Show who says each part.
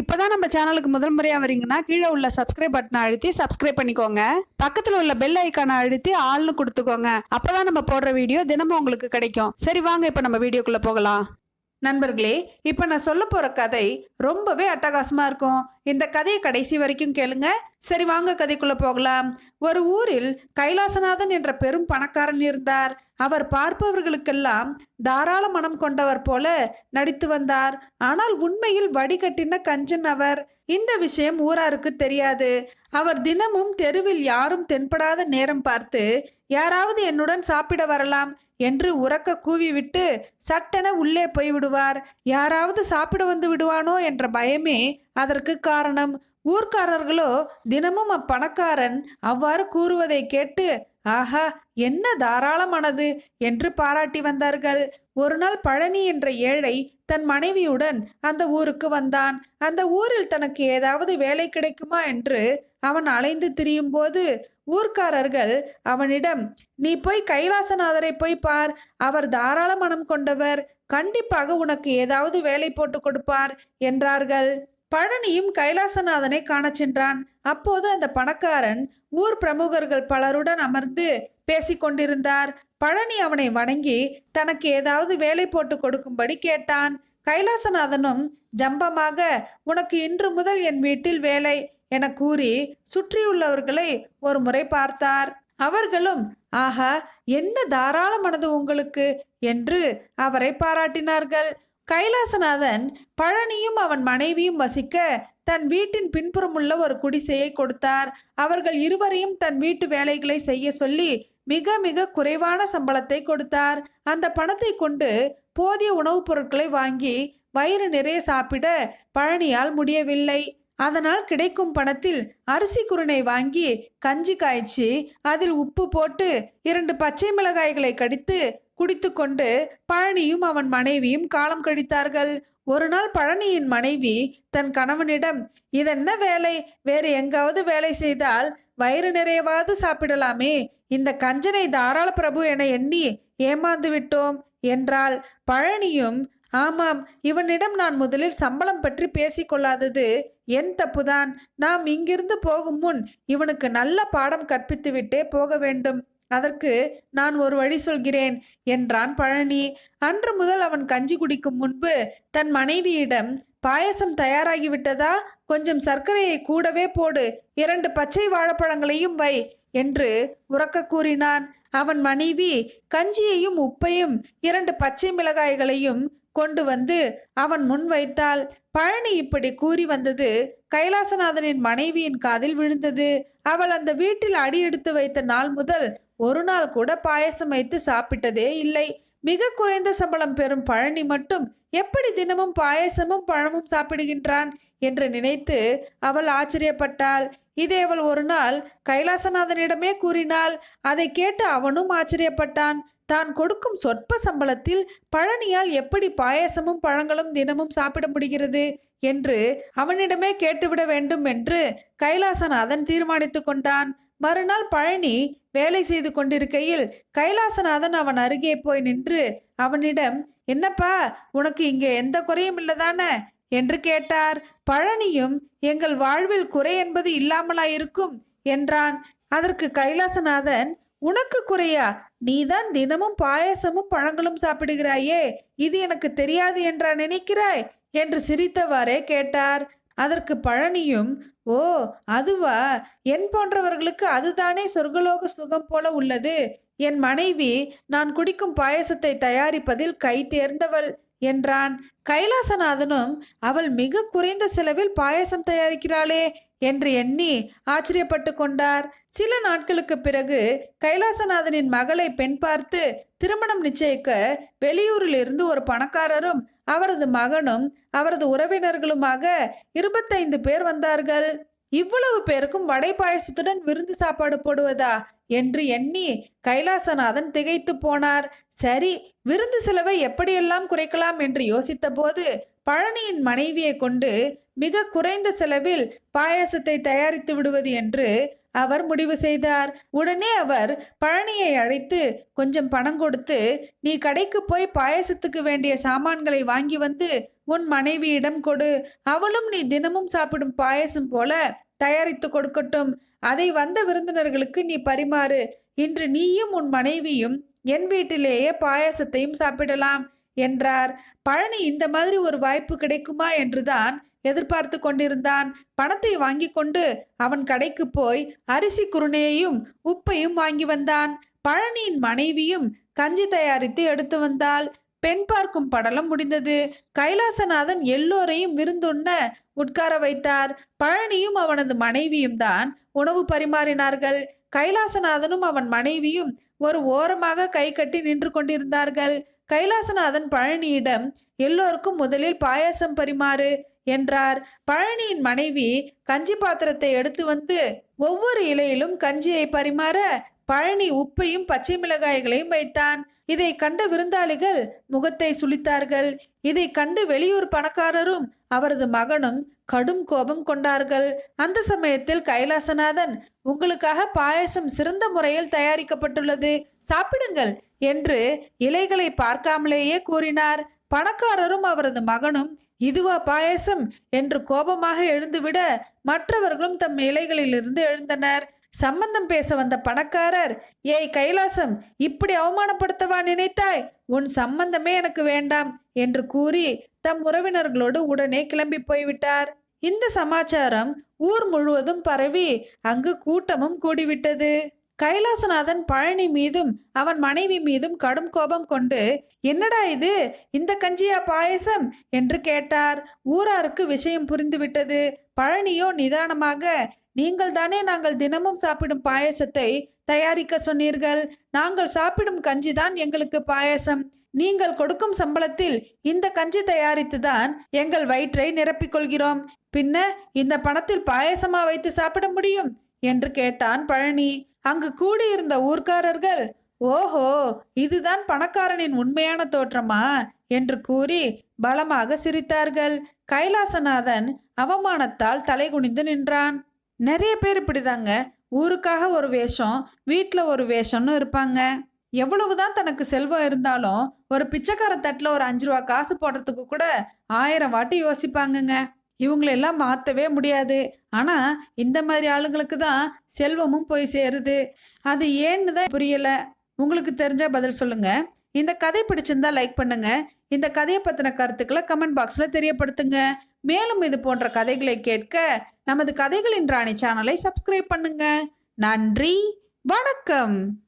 Speaker 1: இப்போதான் நம்ம சேனலுக்கு முதல் முறையாக வரீங்கன்னா கீழே உள்ள சப்ஸ்கிரைப் பட்டனை அழுத்தி சப்ஸ்கிரைப் பண்ணிக்கோங்க. பக்கத்தில் உள்ள பெல் ஐக்கானை அழுத்தி ஆள்னு கொடுத்துக்கோங்க. அப்போதான் நம்ம போடுற வீடியோ தினமும் உங்களுக்கு கிடைக்கும். சரி வாங்க இப்போ நம்ம வீடியோக்குள்ளே போகலாம். நண்பர்களே இப்போ நான் சொல்ல போகிற கதை ரொம்பவே அட்டகாசமாக இருக்கும். இந்த கதையை கடைசி வரைக்கும் கேளுங்க. சரி வாங்க கதைக்குள்ளே போகலாம். ஒரு ஊரில் கைலாசநாதன் என்ற பெரும் பணக்காரன் இருந்தார். அவர் பார்ப்பவர்களுக்கெல்லாம் தாராள மனம் கொண்டவர் போல நடித்து வந்தார். ஆனால் உண்மையில் வடிகட்டின கஞ்சன் அவர். இந்த விஷயம் ஊராருக்கு தெரியாது. அவர் தினமும் தெருவில் யாரும் தென்படாத நேரம் பார்த்து யாராவது என்னுடன் சாப்பிட வரலாம் என்று உறக்க கூவிவிட்டு சட்டென உள்ளே போய் விடுவார் யாராவது சாப்பிட வந்து விடுவானோ என்ற பயமே அதற்கு காரணம். ஊர்க்காரர்களோ தினமும் அப்பணக்காரன் அவ்வாறு கூறுவதை கேட்டு ஆஹா என்ன தாராளமானது என்று பாராட்டி வந்தார்கள். ஒரு நாள் பழனி என்ற ஏழை தன் மனைவியுடன் அந்த ஊருக்கு வந்தான். அந்த ஊரில் தனக்கு ஏதாவது வேலை கிடைக்குமா என்று அவன் அலைந்து திரியும் போது ஊர்க்காரர்கள் அவனிடம் நீ போய் கைலாசநாதரை போய் பார் அவர் தாராள மனம் கொண்டவர் கண்டிப்பாக உனக்கு ஏதாவது வேலை போட்டு கொடுப்பார் என்றார்கள். பழனியும் கைலாசநாதனை காணச் சென்றான். அப்போது அந்த பணக்காரன் ஊர் பிரமுகர்கள் பலருடன் அமர்ந்து பேசிக் கொண்டிருந்தார். பழனி அவனை வணங்கி தனக்கு ஏதாவது வேலை போட்டு கொடுக்கும்படி கேட்டான். கைலாசநாதனும் ஜம்பமாக உனக்கு இன்று முதல் என் வீட்டில் வேலை என கூறி சுற்றியுள்ளவர்களை ஒரு முறை பார்த்தார். அவர்களும் ஆஹா என்ன தாராள மனது உங்களுக்கு என்று அவரை பாராட்டினார்கள். கைலாசநாதன் பழனியும் அவன் மனைவியும் வசிக்க தன் வீட்டின் பின்புறம் உள்ள ஒரு குடிசையை கொடுத்தார். அவர்கள் இருவரையும் தன் வீட்டு வேலைகளை செய்ய சொல்லி மிக மிக குறைவான சம்பளத்தை கொடுத்தார். அந்த பணத்தை கொண்டு போதிய உணவுப் பொருட்களை வாங்கி வயிறு நிறைய சாப்பிட பழனியால் முடியவில்லை. அதனால் கிடைக்கும் பணத்தில் அரிசி குருணை வாங்கி கஞ்சி காய்ச்சி அதில் உப்பு போட்டு இரண்டு பச்சை மிளகாய்களை கடித்து குடித்துக்கொண்டு பழனியும் அவன் மனைவியும் காலம் கழித்தார்கள். ஒரு நாள் பழனியின் மனைவி தன் கணவனிடம் இதென்ன வேலை? வேறு எங்காவது வேலை செய்தால் வயிறு நிறையவாது சாப்பிடலாமே. இந்த கஞ்சனை தாராள பிரபு என எண்ணி ஏமாந்து விட்டோம் என்றால் பழனியும் ஆமாம் இவனிடம் நான் முதலில் சம்பளம் பற்றி பேசிக்கொள்ளாதது என் தப்புதான். நாம் இங்கிருந்து போகும் முன் இவனுக்கு நல்ல பாடம் கற்பித்துவிட்டே போக வேண்டும். அதற்கு நான் ஒரு வழி சொல்கிறேன் என்றான் பழனி. அன்று முதல் அவன் கஞ்சி குடிக்கும் முன்பு தன் மனைவியிடம் பாயசம் தயாராகிவிட்டதா? கொஞ்சம் சர்க்கரையை கூடவே போடு இரண்டு பச்சை வாழைப்பழங்களையும் வை என்று உறக்க கூறினான். அவன் மனைவி கஞ்சியையும் உப்பையும் இரண்டு பச்சை மிளகாய்களையும் கொண்டு வந்து அவன் முன் வைத்தாள். பழனி இப்படி கூறி வந்தது கைலாசநாதனின் மனைவியின் காதில் விழுந்தது. அவள் அந்த வீட்டில் அடி எடுத்து வைத்த நாள் முதல் ஒரு நாள் கூட பாயசம் வைத்து சாப்பிட்டதே இல்லை. மிக குறைந்த சம்பளம் பெறும் பழனி மட்டும் எப்படி தினமும் பாயசமும் பழமும் சாப்பிடுகின்றான் என்று நினைத்து அவள் ஆச்சரியப்பட்டாள். இதை அவள் ஒரு நாள் கைலாசநாதனிடமே கூறினாள். அதை கேட்டு அவனும் ஆச்சரியப்பட்டான். தான் கொடுக்கும் சொற்ப சம்பளத்தில் பழனியால் எப்படி பாயசமும் பழங்களும் தினமும் சாப்பிட முடிகிறது என்று அவனிடமே கேட்டுவிட வேண்டும் என்று கைலாசநாதன் தீர்மானித்து கொண்டான். மறுநாள் பழனி வேலை செய்து கொண்டிருக்கையில் கைலாசநாதன் அவன் அருகே போய் நின்று அவனிடம் என்னப்பா உனக்கு இங்கே எந்த குறையும் இல்லதானே? என்று கேட்டார். பழனியும் எங்கள் வாழ்வில் குறை என்பது இல்லாமலாயிருக்கும் என்றான். அதற்கு கைலாசநாதன் உனக்கு குறையா? நீதான் தினமும் பாயசமும் பழங்களும் சாப்பிடுகிறாயே இது எனக்கு தெரியாது என்றா நினைக்கிறாய்? என்று சிரித்தவாறே கேட்டார். அதற்கு பழனியும் ஓ அதுவா? என் போன்றவர்களுக்கு அதுதானே சொர்க்கலோக சுகம் போல உள்ளது? என் மனைவி நான் குடிக்கும் பாயசத்தை தயாரிப்பதில் கை தேர்ந்தவள். என்றான். கைலாசநாதனும் அவள் மிக குறைந்த செலவில் பாயசம் தயாரிக்கிறாளே என்று எண்ணி ஆச்சரியப்பட்டு கொண்டார். சில நாட்களுக்கு பிறகு கைலாசநாதனின் மகளை பெண் பார்த்து திருமணம் நிச்சயிக்க வெளியூரில் இருந்து ஒரு பணக்காரரும் அவரது மகனும் அவரது உறவினர்களுமாக இருபத்தைந்து பேர் வந்தார்கள். இவ்வளவு பேருக்கும் வடை பாயசத்துடன் விருந்து சாப்பாடு போடுவதா? என்று எண்ணி கைலாசநாதன் திகைத்து போனார். சரி விருந்து செலவை எப்படியெல்லாம் குறைக்கலாம் என்று யோசித்தபோது
Speaker 2: பழனியின் மனைவியை கொண்டு மிக குறைந்த செலவில் பாயாசத்தை தயாரித்து விடுவது என்று அவர் முடிவு செய்தார். உடனே அவர் பழனியை அழைத்து கொஞ்சம் பணம் கொடுத்து நீ கடைக்கு போய் பாயாசத்துக்கு வேண்டிய சாமான்களை வாங்கி வந்து உன் மனைவியிடம் கொடு. அவளும் நீ தினமும் சாப்பிடும் பாயாசம் போல தயாரித்து கொடுக்கட்டும். அதை வந்த விருந்தினர்களுக்கு நீ பரிமாறு. இன்று நீயும் உன் மனைவியும் என் வீட்டிலேயே பாயாசத்தையும் சாப்பிடலாம். என்றார். பழனி இந்த மாதிரி ஒரு வாய்ப்பு கிடைக்குமா என்றுதான் எதிர்பார்த்து கொண்டிருந்தான். பணத்தை வாங்கி கொண்டு அவன் கடைக்கு போய் அரிசி குருணையையும் உப்பையும் வாங்கி வந்தான். பழனியின் மனைவியும் கஞ்சி தயாரித்து எடுத்து வந்தாள். பெண் பார்க்கும் படலம் முடிந்தது. கைலாசநாதன் எல்லோரையும் விருந்துண்ண உட்கார வைத்தார். பழனியும் அவனது மனைவியும் தான் உணவு பரிமாறினார்கள். கைலாசநாதனும் அவன் மனைவியும் ஒரு ஓரமாக கை கட்டி நின்று கொண்டிருந்தார்கள். கைலாசநாதன் பழனியிடம் எல்லோருக்கும் முதலில் பாயாசம் பரிமாறு என்றார். பழனியின் மனைவி கஞ்சி பாத்திரத்தை எடுத்து வந்து ஒவ்வொரு இலையிலும் கஞ்சியை பரிமாற பழனி உப்பையும் பச்சை மிளகாய்களையும் வைத்தான். இதை கண்ட விருந்தாளிகள் முகத்தை சுளித்தார்கள் இதை கண்டு வெளியூர் பணக்காரரும் அவரது மகனும் கடும் கோபம் கொண்டார்கள். அந்த சமயத்தில் கைலாசநாதன் உங்களுக்காக பாயசம் சிறந்த முறையில் தயாரிக்கப்பட்டுள்ளது. சாப்பிடுங்கள் என்று இலைகளை பார்க்காமலேயே கூறினார். பணக்காரரும் அவரது மகனும் இதுவா பாயசம் என்று கோபமாக எழுந்துவிட மற்றவர்களும் தம் இலைகளிலிருந்து எழுந்தனர். சம்பந்தம் பேச வந்த பணக்காரர் ஏய் கைலாசம் இப்படி அவமானப்படுத்தவா நினைத்தாய்? உன் சம்பந்தமே எனக்கு வேண்டாம் என்று கூறி தம் உறவினர்களோடு உடனே கிளம்பி போய்விட்டார். இந்த சமாச்சாரம் ஊர் முழுவதும் பரவி அங்கு கூட்டமும் கூடிவிட்டது. கைலாசநாதன் பழனி மீதும் அவன் மனைவி மீதும் கடும் கோபம் கொண்டு என்னடா இது? இந்த கஞ்சியா பாயசம்? என்று கேட்டார். ஊராருக்கு விஷயம் புரிந்துவிட்டது. பழனியோ நிதானமாக நீங்கள் தானே நாங்கள் தினமும் சாப்பிடும் பாயசத்தை தயாரிக்க சொன்னீர்கள். நாங்கள் சாப்பிடும் கஞ்சி தான் எங்களுக்கு பாயசம். நீங்கள் கொடுக்கும் சம்பளத்தில் இந்த கஞ்சி தயாரித்து தான் எங்கள் வயிற்றை நிரப்பிக் கொள்கிறோம் பின்ன இந்த பணத்தில் பாயசமா வைத்து சாப்பிட முடியும்? என்று கேட்டான் பழனி. அங்கு கூடியிருந்த ஊர்க்காரர்கள் ஓஹோ இதுதான் பணக்காரனின் உண்மையான தோற்றமா? என்று கூறி பலமாக சிரித்தார்கள். கைலாசநாதன் அவமானத்தால் தலைகுனிந்து நின்றான். நிறைய பேர் இப்படிதாங்க. ஊருக்காக ஒரு வேஷம் வீட்டில் ஒரு வேஷம்னு இருப்பாங்க. எவ்வளவுதான் தனக்கு செல்வம் இருந்தாலும் ஒரு பிச்சைக்கார தட்டில் ஒரு அஞ்சு ரூபா காசு போடுறதுக்கு கூட ஆயிரம் வாட்டி யோசிப்பாங்கங்க. இவங்களெல்லாம் மாற்றவே முடியாது. ஆனால் இந்த மாதிரி ஆளுங்களுக்கு தான் செல்வமும் போய் சேருது. அது ஏன்னு தான் புரியலை. உங்களுக்கு தெரிஞ்சால் பதில் சொல்லுங்கள் இந்த கதை பிடிச்சிருந்தா லைக் பண்ணுங்க. இந்த கதையை பற்றின கருத்துக்களை கமெண்ட் பாக்ஸில் தெரியப்படுத்துங்க. மேலும் இது போன்ற கதைகளை கேட்க நமது கதைகளின் ராணி சேனலை சப்ஸ்கிரைப் பண்ணுங்க. நன்றி. வணக்கம்.